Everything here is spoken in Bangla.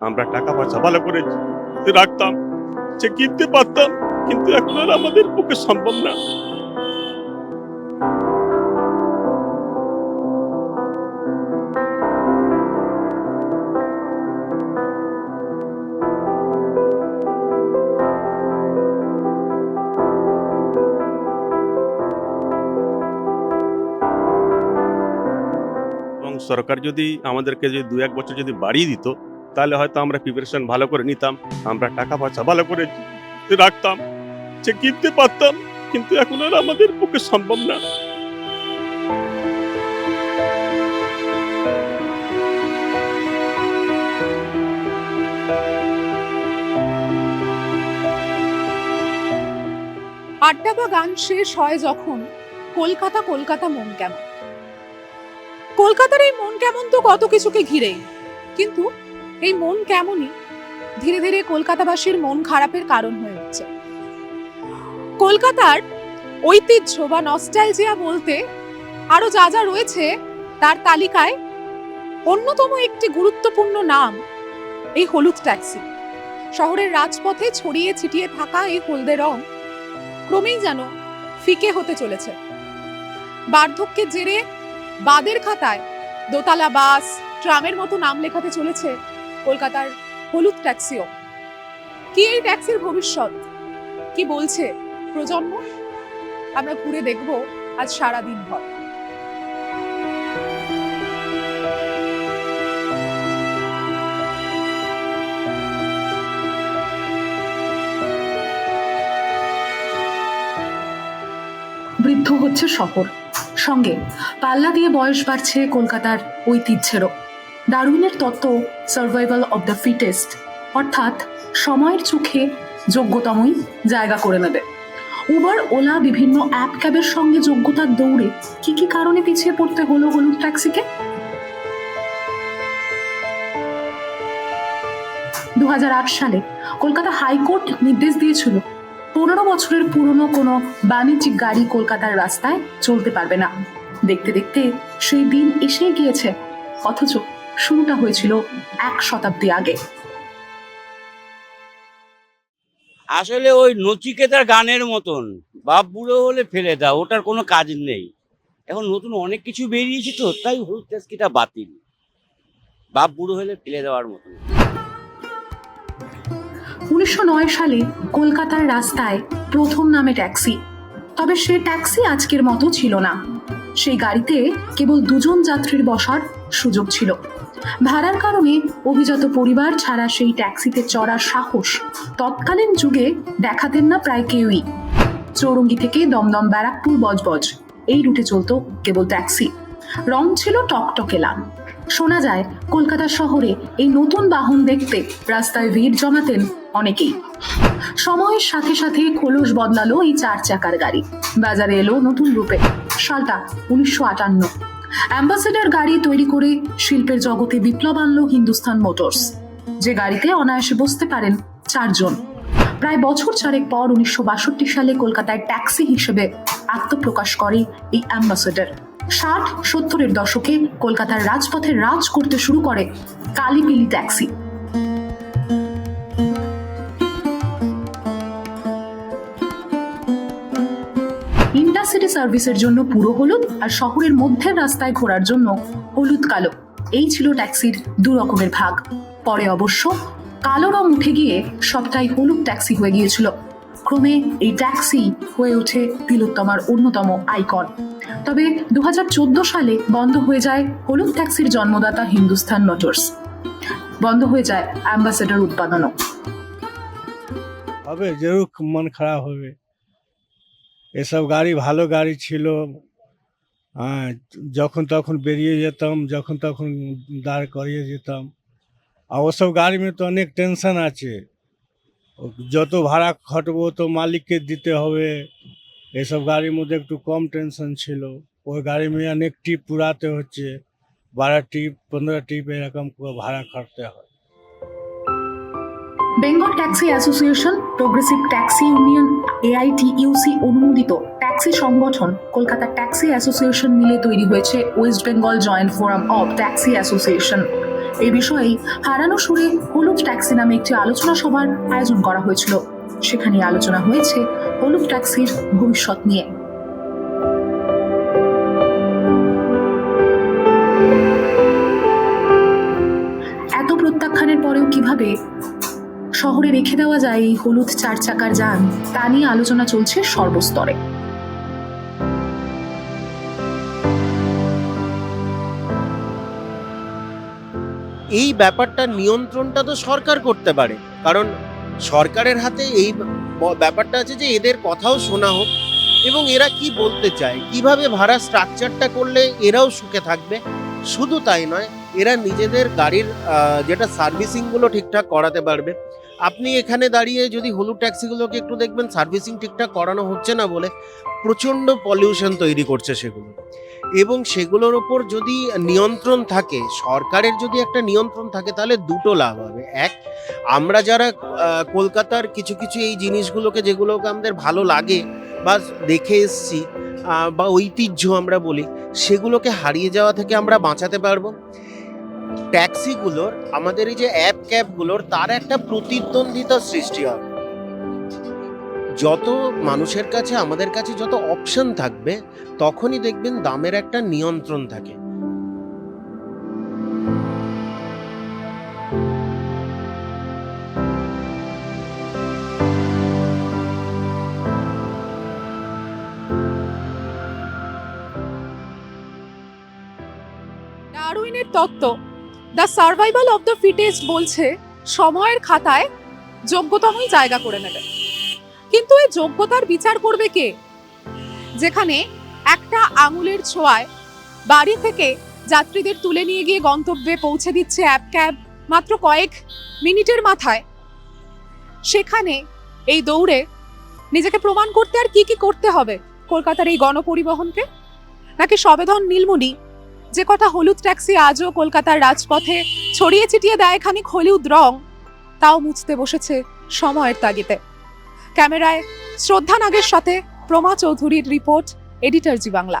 আমরা টাকা পয়সা ভালো করে রাখতাম সে কিনতে পারতাম, কিন্তু এখন আর আমাদের পক্ষে সম্ভব না। সরকার যদি আমাদেরকে যদি দু এক বছর যদি বাড়িয়ে দিত তাহলে হয়তো আমরা প্রিপারেশন ভালো করে নিতাম, আমরা টাকা পয়সা ভালো করে রাখতাম, সে কিনতে পারতাম, কিন্তু এখন আর আমাদের পক্ষে সম্ভব না। আড্ডা বা গান শেষ হয় যখন কলকাতা কলকাতা মন কেমন? কলকাতার এই মন কেমন তো কত কিছুকে ঘিরেই, কিন্তু এই মন কেমনই? ধীরে ধীরে কলকাতাবাসীর মন খারাপের কারণ হয়ে উঠছে। কলকাতার ঐতিহ্য বা নস্টালজিয়া বলতে আরও যা যা রয়েছে তার তালিকায় অন্যতম একটি গুরুত্বপূর্ণ নাম এই হলুদ ট্যাক্সি। শহরের রাজপথে ছড়িয়ে ছিটিয়ে থাকা এই হলদে রং ক্রমেই যেন ফিকে হতে চলেছে। বার্ধক্যের জেরে বাদের খাতায় দোতলা বাস, ট্রামের মতো নাম লেখাতে চলেছে কলকাতার হলুদ ট্যাক্সিও। কি এই ট্যাক্সির ভবিষ্যৎ? কি বলছে প্রজন্ম? আমরা ঘুরে দেখব আজ সারা দিন ভর। বৃদ্ধ হচ্ছে শহর। সঙ্গে পাল্লা দিয়ে বয়স বাড়ছে কলকাতার ঐতিহ্যেরও। ডারউইনের তত্ত্ব সার্ভাইভাল অব দ্য ফিটেস্ট অর্থাৎ সময়ের চোখে যোগ্যতমই জায়গা করে নেবে। উবার ওলা বিভিন্ন অ্যাপ ক্যাবের সঙ্গে যোগ্যতার দৌড়ে কি কি কারণে পিছিয়ে পড়তে হলো হলুদ ট্যাক্সিকে? দু হাজার আট সালে কলকাতা হাইকোর্ট নির্দেশ দিয়েছিল, পনেরো বছরের পুরনো কোনো বাণিজ্যিক গাড়ি কলকাতার রাস্তায় চলতে পারবে না। দেখতে দেখতে সেই দিন এসে গিয়েছে, অথচ শুরুটা হয়েছিল এক শতাব্দী আগে। আসলে ওই নচিকেতার গানের মতন বাপ বুড়ো হলে ফেলে দাও ওটার কোনো কাজ নেই। এখন নতুন অনেক কিছু বেরিয়েছে তো তাই হলুদ ট্যাক্সিটা বাতিল। বাপ বুড়ো হলে ফেলে দেওয়ার মতন। উনিশশো নয় সালে কলকাতার রাস্তায় প্রথম নামে ট্যাক্সি। তবে সে ট্যাক্সি আজকের মতো ছিল না। সেই গাড়িতে কেবল দুজন যাত্রীর বসার সুযোগ ছিল। ভাড়ার কারণে অভিজাত পরিবার ছাড়া সেই ট্যাক্সিতে চড়ার সাহস তৎকালীন যুগে দেখাতেন না প্রায় কেউই। চৌরঙ্গি থেকে দমদম, ব্যারাকপুর, বজবজ, এই রুটে চলতো কেবল ট্যাক্সি। রং ছিল টকটকে লাল। শোনা যায়, কলকাতা শহরে এই নতুন বাহন দেখতে রাস্তায় ভিড় জমাতেন অনেকেই। সময়ের সাথে সাথে খোলস বদলালো এই চার চাকার গাড়ি। বাজারে এলো নতুন রূপে। সালটা উনিশশো আটান্ন। অ্যাম্বাসেডার গাড়ি তৈরি করে শিল্পের জগতে বিপ্লব আনলো হিন্দুস্তান মোটরস। যে গাড়িতে অনায়াসে বসতে পারেন চারজন। প্রায় বছর চারেক পর উনিশশো বাষট্টি সালে কলকাতায় ট্যাক্সি হিসেবে আত্মপ্রকাশ করে এই অ্যাম্বাসেডার ষাট, সত্তরের দশকে কলকাতার রাজপথে রাজ করতে শুরু করে কালিপিলি ট্যাক্সি। সার্ভিসের জন্য পুরো হলুদ আর শহরের মধ্যের রাস্তায় ঘোরার জন্য হলুদ কালো। এই ছিল ট্যাক্সির দু রকমের ভাগ। পরে অবশ্য কালো রং উঠে গিয়ে সবটাই হলুদ ট্যাক্সি হয়ে গিয়েছিল। ক্রমে এই ট্যাক্সি হয়ে ওঠে তিলোত্তমার অন্যতম আইকন। তবে দু হাজার চোদ্দ সালে বন্ধ হয়ে যায় হলুদ ট্যাক্সির জন্মদাতা হিন্দুস্তান মোটরস। বন্ধ হয়ে যায় অ্যাম্বাসেডর উৎপাদনও। হবে জরুর মন খারাপ হবে। এসব গাড়ি ভালো গাড়ি ছিল। হ্যাঁ যখন তখন বেরিয়ে যেতাম, যখন তখন দাঁড় করিয়ে যেতাম। আর ওসব গাড়ি में তো অনেক টেনশন আছে। যত ভাড়া খাটবো, তো মালিককে দিতে হবে। এসব গাড়ির মধ্যে একটু কম টেনশন ছিল। ওই গাড়ি में অনেক টিপ পুরাতে হচ্ছে। বারো টিপ পনেরো টিপ এরকম ভাড়া খাটতে হয়। Bengal taxi association progressive taxi union AITUC অনুমোদিত ট্যাক্সি সংগঠন। কলকাতা ট্যাক্সি অ্যাসোসিয়েশন মিলে তৈরি হয়েছে West Bengal joint forum of taxi association এ বিষয়েই হারানো সুরে হলুদ ট্যাক্সি নামে একটি আলোচনা সভার আয়োজন করা হয়েছিল। সেখানে আলোচনা হয়েছে হলুদ ট্যাক্সির ভবিষ্যৎ নিয়ে। এত প্রত্যাখ্যানের পরেও কীভাবে শহরে রেখে দেওয়া যায় এই হলুদ চার চাকার যান। তা নিয়ে আলোচনা চলছে সর্বস্তরে। এই ব্যাপারটা নিয়ন্ত্রণটা তো সরকার করতে পারে। কারণ সরকারের হাতে এই ব্যাপারটা আছে যে এদের কথাও শোনা হোক এবং এরা কি বলতে চায়, কীভাবে ভাড়া স্ট্রাকচারটা করলে এরাও সুখে থাকবে। শুধু তাই নয়, এরা নিজেদের গাড়ির যেটা সার্ভিসিংগুলো ঠিকঠাক করাতে পারবে। আপনি এখানে দাঁড়িয়ে যদি হলুদ ট্যাক্সিগুলোকে একটু দেখবেন সার্ভিসিং ঠিকঠাক করানো হচ্ছে না বলে প্রচণ্ড পলিউশন তৈরি করছে সেগুলো। এবং সেগুলোর ওপর যদি নিয়ন্ত্রণ থাকে, সরকারের যদি একটা নিয়ন্ত্রণ থাকে, তাহলে দুটো লাভ হবে। এক, আমরা যারা কলকাতার কিছু কিছু এই জিনিসগুলোকে যেগুলোকে আমাদের ভালো লাগে বা দেখে এসছি বা ঐতিহ্য আমরা বলি, সেগুলোকে হারিয়ে যাওয়া থেকে আমরা বাঁচাতে পারব। ট্যাক্সিগুলোর, আমাদের এই যে অ্যাপ ক্যাবগুলোর, তার একটা প্রতিদ্বন্দ্বিতা সৃষ্টি হবে যত মানুষের কাছে, আমাদের কাছে যত অপশন থাকবে, তখনই দেখবেন দামের একটা নিয়ন্ত্রণ থাকে। তত্ত্ব the survival of the fittest বলছে, সময়ের খাতায় যোগ্যতমই জায়গা করে নেবে। কিন্তু এই যোগ্যতার বিচার করবে কে? যেখানে একটা আঙুলের ছোঁয়ায় বাড়ি থেকে যাত্রীদের তুলে নিয়ে গিয়ে গন্তব্যে পৌঁছে দিচ্ছে অ্যাপ ক্যাব মাত্র কয়েক মিনিটের মাথায়। সেখানে এই দৌড়ে নিজেকে প্রমাণ করতে আর কি কি করতে হবে? কলকাতার এই গণপরিবহনকে? নাকি সবেধন নীলমণি যে কটা হলুদ ট্যাক্সি আজও কলকাতার রাজপথে ছড়িয়ে ছিটিয়ে দেয় খানিক হলুদ রং, তাও মুছতে বসেছে সময়ের তাগিতে ক্যামেরায় শ্রদ্ধা নাগের সাথে প্রমা চৌধুরীর রিপোর্ট এডিটর জি বাংলা।